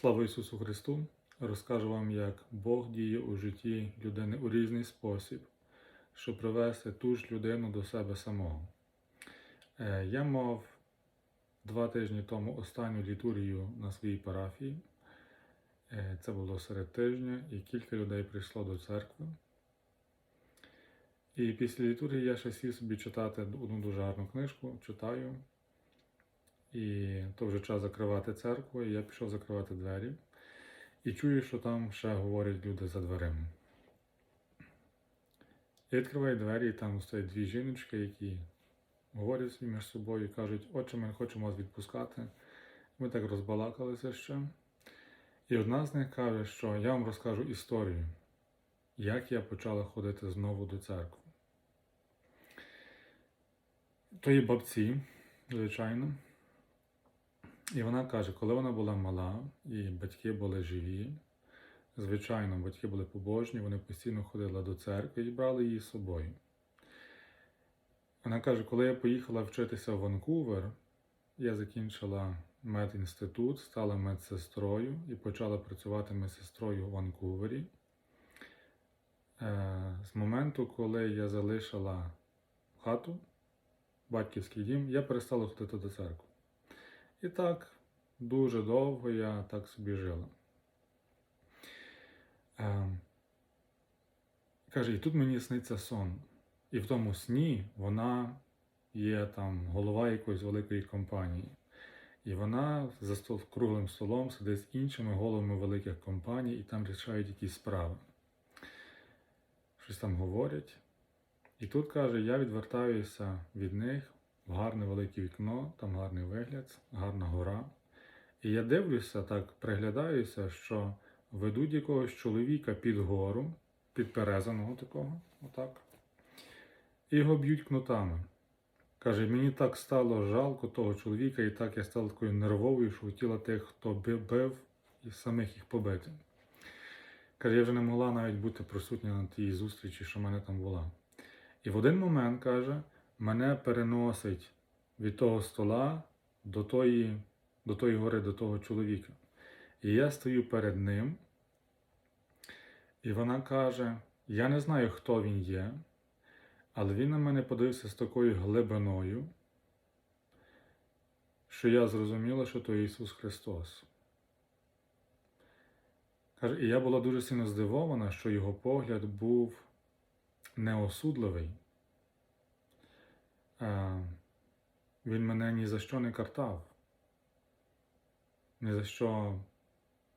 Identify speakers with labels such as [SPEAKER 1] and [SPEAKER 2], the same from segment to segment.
[SPEAKER 1] Слава Ісусу Христу! Розкажу вам, як Бог діє у житті людини у різний спосіб, щоб привести ту ж людину до себе самого. Е, Я мав два тижні тому останню літургію на своїй парафії. Е, Це було серед тижня, і кілька людей прийшло до церкви. І після літургії я ще сів собі читати одну дуже гарну книжку, читаю. І то вже час закривати церкву, і я пішов закривати двері. І чую, що там ще говорять люди за дверима. Я відкриваю двері, і там стоять дві жіночки, які говорять між собою і кажуть, отче, ми не хочемо вас відпускати. Ми так розбалакалися ще. І одна з них каже, що я вам розкажу історію, як я почала ходити знову до церкви. То є бабці, звичайно. І вона каже, коли вона була мала, і батьки були живі, звичайно, батьки були побожні, вони постійно ходили до церкви і брали її з собою. Вона каже, коли я поїхала вчитися в Ванкувер, я закінчила медінститут, стала медсестрою і почала працювати медсестрою у Ванкувері. Е, З моменту, коли я залишила хату, батьківський дім, я перестала ходити до церкви. І так, дуже довго я так собі жила. Е, каже, і тут мені сниться сон. І в тому сні вона є там голова якоїсь великої компанії. І вона за стол, круглим столом сидить з іншими головами великих компаній і там рішають якісь справи. Щось там говорять. І тут каже, я відвертаюся від них гарне велике вікно, там гарний вигляд, гарна гора. І я дивлюся, так приглядаюся, що ведуть якогось чоловіка під гору, підперезаного такого, отак, і його б'ють кнутами. Каже, мені так стало жалко того чоловіка, і так я стала такою нервовою, що хотіла тих, хто бив, і самих їх побити. Каже, я вже не могла навіть бути присутня на тій зустрічі, що в мене там була. І в один момент, каже, мене переносить від того стола до тої, до тої гори, до того чоловіка. І я стою перед ним, і вона каже: Я не знаю, хто він є, але він на мене подивився з такою глибиною, що я зрозуміла, що то Ісус Христос. Каже, і я була дуже сильно здивована, що його погляд був неосудливий. Е, Він мене ні за що не картав, ні за що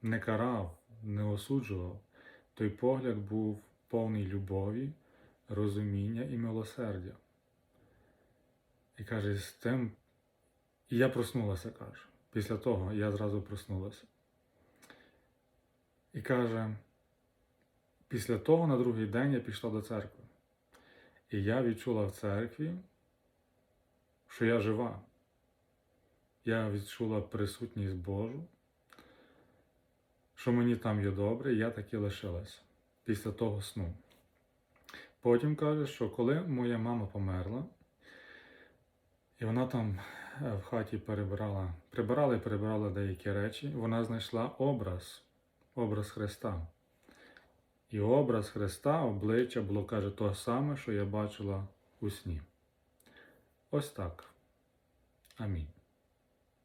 [SPEAKER 1] не карав, не осуджував. Той погляд був повний любові, розуміння і милосердя. І каже, з тим, і я проснулася, каже. Після того я зразу проснулася. І каже, після того на другий день я пішла до церкви. І я відчула в церкві, що я жива. Я відчула присутність Божу, що мені там є добре, і я таки лишилася після того сну. Потім каже, що коли моя мама померла, і вона там е, в хаті перебирала, прибирала і перебирала деякі речі, вона знайшла образ, образ Христа. І образ Христа, обличчя було, каже, то саме, що я бачила у сні. Ось так. Амінь.